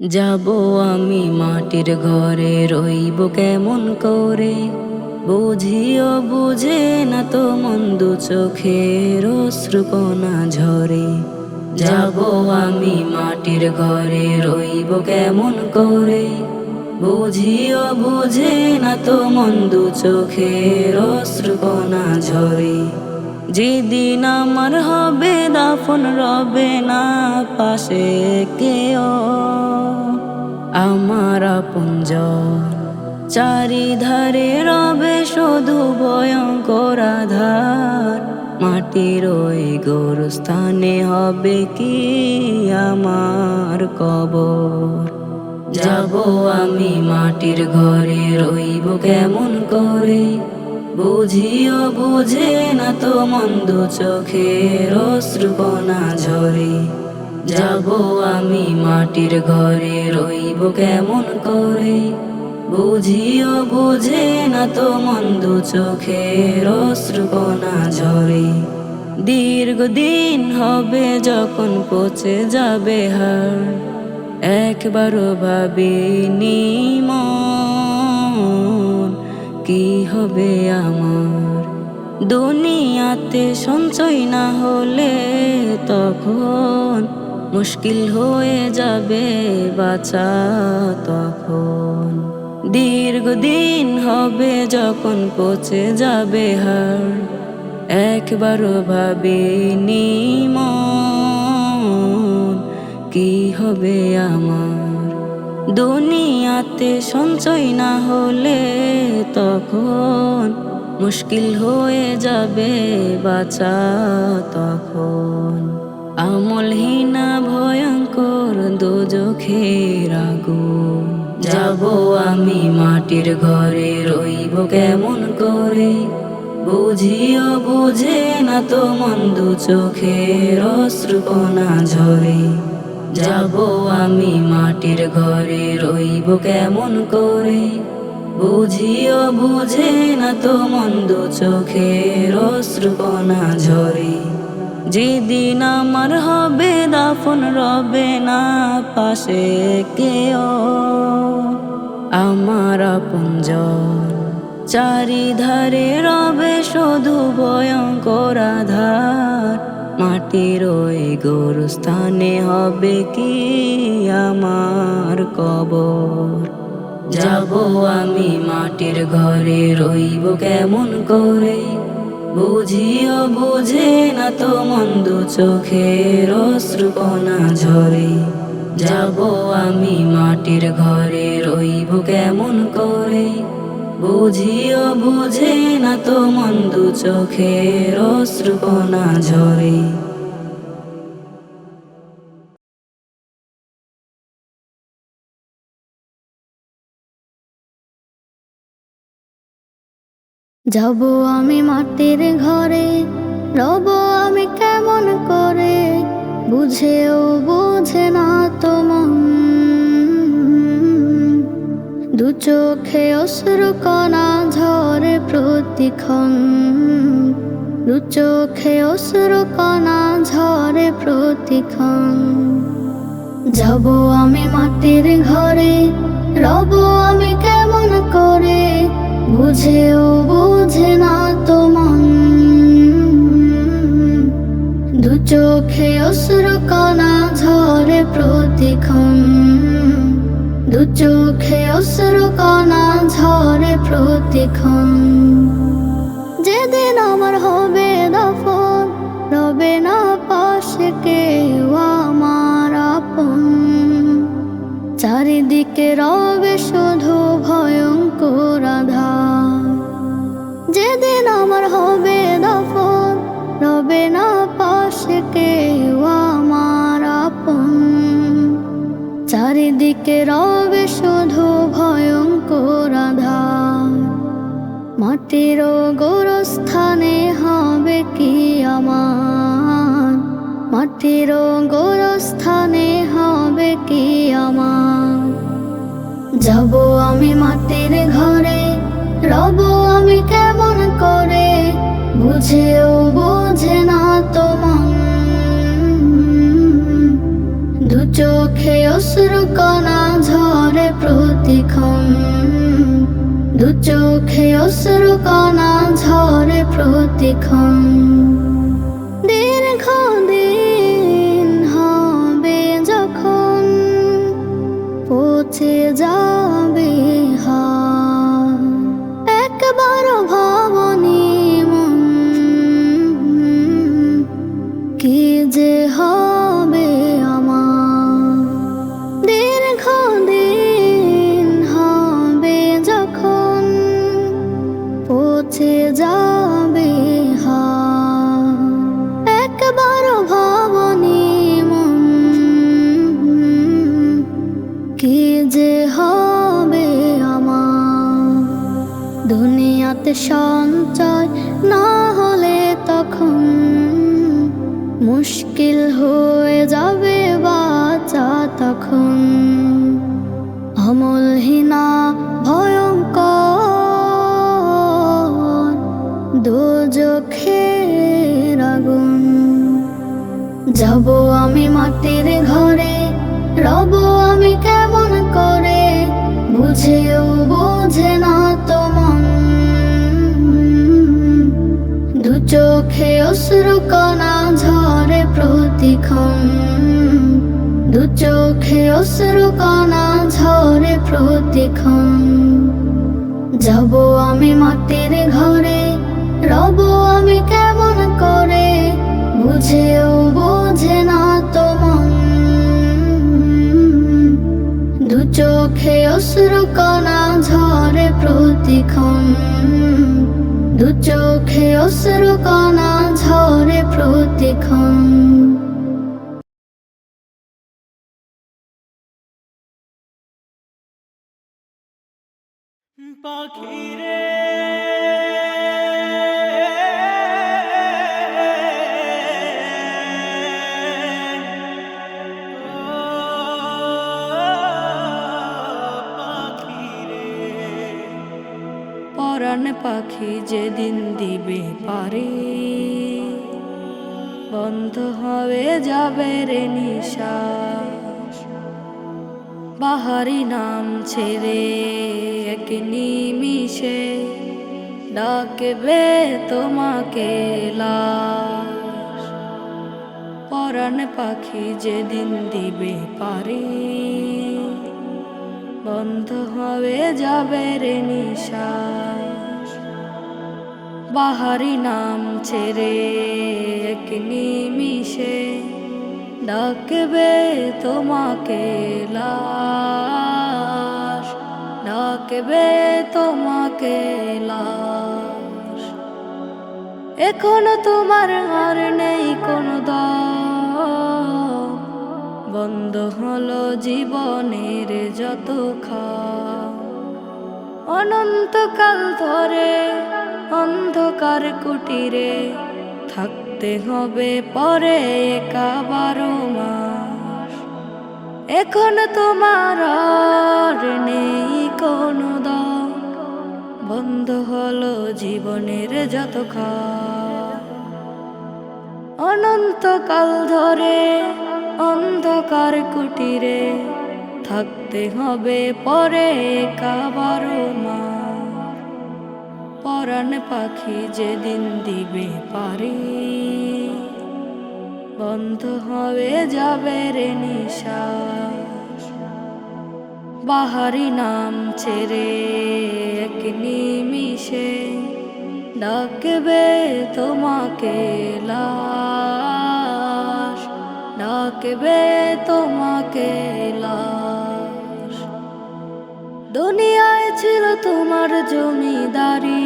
যাব আমি মাটির ঘরে, রইব কেমন করে? বুঝিও বুঝে না তো মন্দ চোখের অশ্রুকণা ঝরে। যাব আমি মাটির ঘরে, রইব কেমন করে? বুঝিও বুঝে না তো মন্দ চোখের অশ্রুকণা ঝরে। যেদিন আমার হবে দাফন, রবে না পাশে কেও আমার আপনজন চারিধারে রবে শুধু ভয়ঙ্কর আধার। মাটির ওই গোরস্থানে হবে কি আমার কবর? যাব আমি মাটির ঘরে, রইব কেমন করে? বুঝিও, বুঝে না তো মন্দ চোখের অশ্রুকণা ঝরে। যাব আমি মাটির ঘরে, রইব কেমন করে? বুঝিও, বুঝে না তো মন্দ চোখের অশ্রুকণা ঝরে। দীর্ঘদিন হবে যখন পচে যাবে হার, একবারও ভাবিনি মন। কি হবে আমার? দুনিয়াতে সঞ্চয় না হলে তখন মুশকিল হয়ে যাবে বাঁচা তখন। দীর্ঘদিন হবে যখন পচে যাবে হার, একবারও ভাবিনি মন, কি হবে আমার? দুনিয়াতে সঞ্চয় না হলে তখন মুশকিল হয়ে যাবে বাঁচা তখন। আমলহীনা ভয়ঙ্কর দোজখের আগুন। যাব আমি মাটির ঘরে, রইব কেমন করে? বুঝিও বুঝে না তো মন্দ চোখের অশ্রুপনা ঝরে। যাব আমি মাটির ঘরে, রইব কেমন করে? বুঝিও বুঝে না তো মন্দ চোখের অশ্রুকণা ঝরে। যেদিন আমার হবে দাফন, রবে না পাশে কেও আমার আপনজন চারিধারে রবে শুধু ভয়ঙ্কর আধার। মাটির ওই গোরস্থানে হবে কি আমার কবর? যাব আমি মাটির ঘরে, রইব কেমন করে? বুঝিও বুঝে না তো মন্দ চোখের অশ্রুকণা ঝরে। যাব আমি মাটির ঘরে, রইব কেমন করে? বুঝিও বুঝে না তো মন্দ চোখের অশ্রুকণা ঝরে। যাব আমি মাটির ঘরে, রব আমি কেমন করে, বুঝেও বুঝে না তোমার দু চোখে অশ্রু কণা ঝরে প্রতিক্ষণ, দু চোখে অশ্রু কণা ঝরে প্রতিক্ষণ। যাব আমি মাটির ঘরে, রব আমি চোখে অশ্রু কণা ঝরে প্রতিক্ষণ। গোরস্থানে হবে কি আমার? মাটির গোরস্থানে হবে কি আমার? যাব আমি মাটির ঘরে, রব আমি কেমন করে? বুঝেও বুঝে না তোমার। দু চোখে অশ্রু কণা ঝরে প্রতিক্ষণ। চোখে অশ্রু কণা ঝরে প্রতিক্ষণ। দীর্ঘ দিন হবে যখন পৌঁছে যাবে সঞ্চয় না হলে তখন মুশকিল হয়ে যাবে বাঁচা তখন। অমলহীনা ভয়ঙ্কর দোজখের আগুন। যাব আমি মাটির ঘরে চোখে অশ্রু কণা ঝরে প্রতিক্ষণ। দু চোখে অশ্রু কণা ঝরে প্রতিক্ষণ। যাব আমি মাটির ঘরে, রব আমি কেমন করে, বুঝেও বোঝে না তোমার দু চোখে অশ্রু কণা ঝরে প্রতিক্ষণ। দু চোখে অশ্রু কণা ঝরে প্রতিক্ষণ। পাখিরে পরাণ পাখি যেদিন দিবে পারে, বন্ধ হয়ে যাবে রে নিশ্বাস। বাহারি নাম ছেড়ে এক নিমিষে ডাকবে তোমাকে লাশ। পরাণ পাখি যেদিন দিবে পারে, বন্ধ হয়ে যাবে রে নিশ্বাস। বাহারি নাম ছেড়ে এক নিমিষে ডাকবে তোমাকে লাশ, ডাকবে তোমাকে লাশ। এখনও তোমার আর নেই কোনো দম, বন্ধ হলো জীবনের যত খা অনন্তকাল ধরে অন্ধকার কুটিরে থাকতে হবে পরে একা বারো মাস। এখন তোমার আর নেই কোনো বন্ধ হলো জীবনের যত অনন্তকাল ধরে অন্ধকার কুটিরে থাকতে হবে পরে কাবারো মা পরাণ পাখি যেদিন দিবে পারি। বন্ধ হবে যাবে রে নিশ্বাস। বাহারি নাম ছেড়ে এক নিমিষে ডাকবে তোমাকে লাশ। ডাকবে তোমাকে লাশ। দুনিয়ায় ছিল তোমার জমিদারি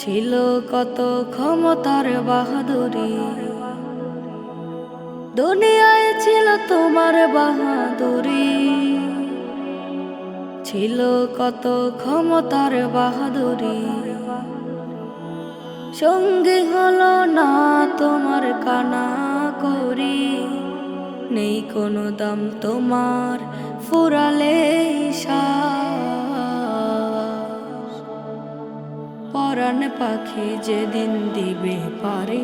ছিল কত ক্ষমতার বাহাদুরি। দুনিয়ায় ছিল তোমার বাহাদুরি। ছিল কত ক্ষমতার বাহাদুরি। সঙ্গী হলো না তোমার কানা করি। নেই কোনো দাম তোমার ফুরালে শ্বাস। পরাণ পাখি যেদিন দিবে পারে।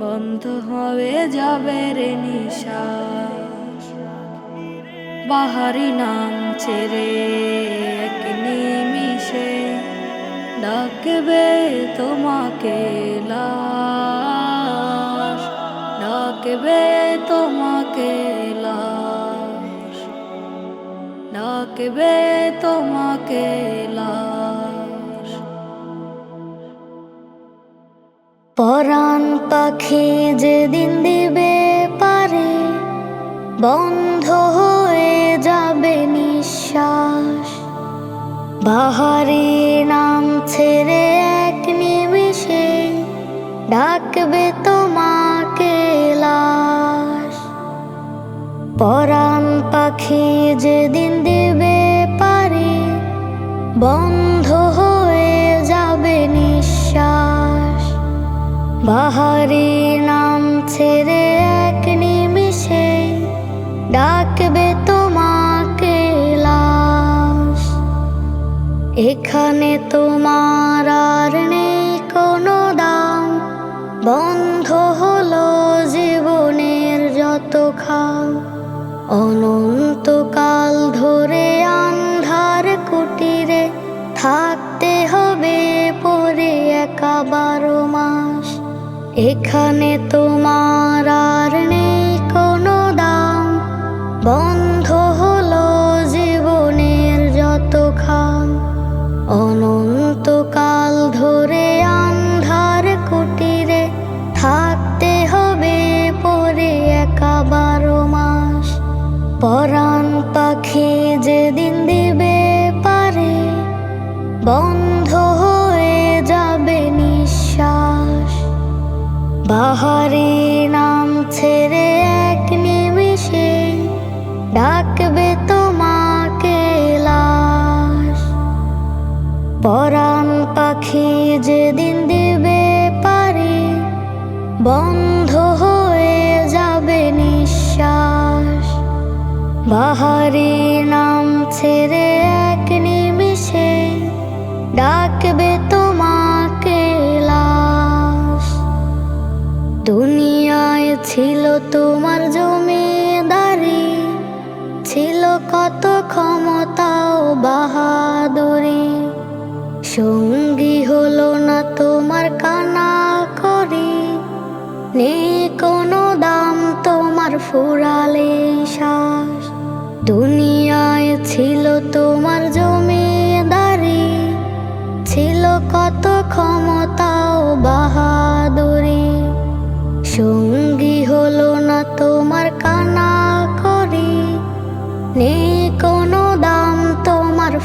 বন্ধ হয়ে যাবে রে নিশ্বাস বাহারি নাম ছেড়ে এক নিমিষে ডাকবে তোমাকে লাশ। ডাকবে তোমাকে লাশ। ডাকবে তোমাকে লাশ। পরাণ পাখি যেদিন দিবে পারে, বন্ধ হয়ে যাবে নিঃশ্বাস। বাহারি নাম ছেড়ে এক নিমিষে ডাকবে তোমাকে লাশ। পরাণ পাখি যেদিন দিবে পারে, বন্ধ বাহারি নাম ছেড়ে এক নিমিষে ডাকবে তোমাকে লাশ। এখানে তোমার আর নেই কোনো দাম। বন্ধ হলো জীবনের যত খাম। অনন্তকাল ধরে আন্ধার কুটিরে থাকতে হবে পরে একা বারো মাস। এখানে তোমার আর নেই কোনো দাম। বন্ধ বাহারি নাম ছেড়ে এক নিমিষে ডাকবে তোমাকে লাশ। পরাণ পাখি যেদিন দিবে পারে, বন্ধ হয়ে যাবে নিঃশ্বাস। বাহারি নাম দুনিয়ায় ছিল তোমার জমিদারি, ছিল কত ক্ষমতা ও বাহাদুরি। সঙ্গী হলো না তোমার কানা করি, নেই কোনো দাম তোমার ফুরালে শ্বাস। দুনিয়ায় ছিল তোমার জমিদারি, ছিল কত ক্ষমতা ও বাহাদুরি।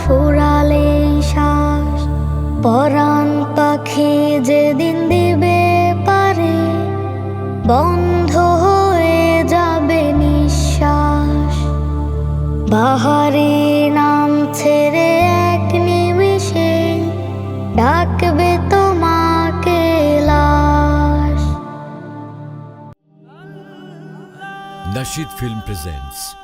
ফুরালে শ্বাস, পরাণ পাখি যেদিন দিবে পারে, বন্ধ হয়ে যাবে নিঃশ্বাস। বাহারি নাম ছেড়ে এক নিমিষে ডাকবে তোমাকে লাশ। Nashid Film presents